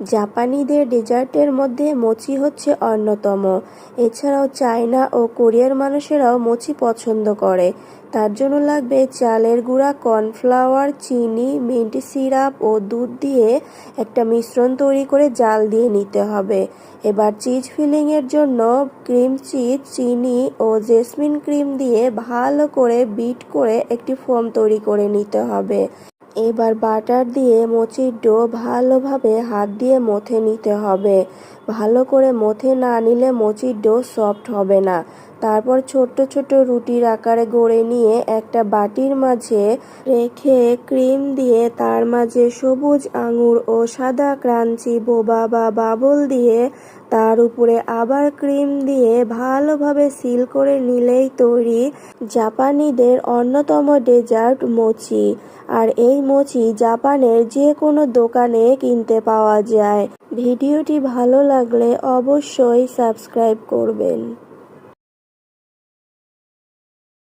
জাপানিদের ডেজার্টের মধ্যে মোচি হচ্ছে অন্যতম। এছাড়াও চায়না ও কোরিয়ার মানুষেরাও মোচি পছন্দ করে। তার জন্য লাগবে চালের গুঁড়া, কর্নফ্লাওয়ার, চিনি, মিন্ট সিরাপ ও দুধ দিয়ে একটা মিশ্রণ তৈরি করে জাল দিয়ে নিতে হবে। এবার চিজ ফিলিংয়ের জন্য ক্রিম চিজ, চিনি ও জেসমিন ক্রিম দিয়ে ভালো করে বিট করে একটি ফোম তৈরি করে নিতে হবে। এবার বাটার দিয়ে মোচির ডো ভালোভাবে হাত দিয়ে মথে নিতে হবে। ভালো করে মথে না নিলে মোচির ডো সফট হবে না। তারপর ছোট্ট ছোট্ট রুটির আকারে গড়ে নিয়ে একটা বাটির মাঝে রেখে ক্রিম দিয়ে তার মাঝে সবুজ আঙুর ও সাদা ক্রাঞ্চি বোবা বা বাবল দিয়ে তার উপরে আবার ক্রিম দিয়ে ভালোভাবে সিল করে নিলেই তৈরি জাপানিদের অন্যতম ডেজার্ট মোচি। আর এই মোচি জাপানের যে কোনো দোকানে কিনতে পাওয়া যায়। ভিডিওটি ভালো লাগলে অবশ্যই সাবস্ক্রাইব করবেন।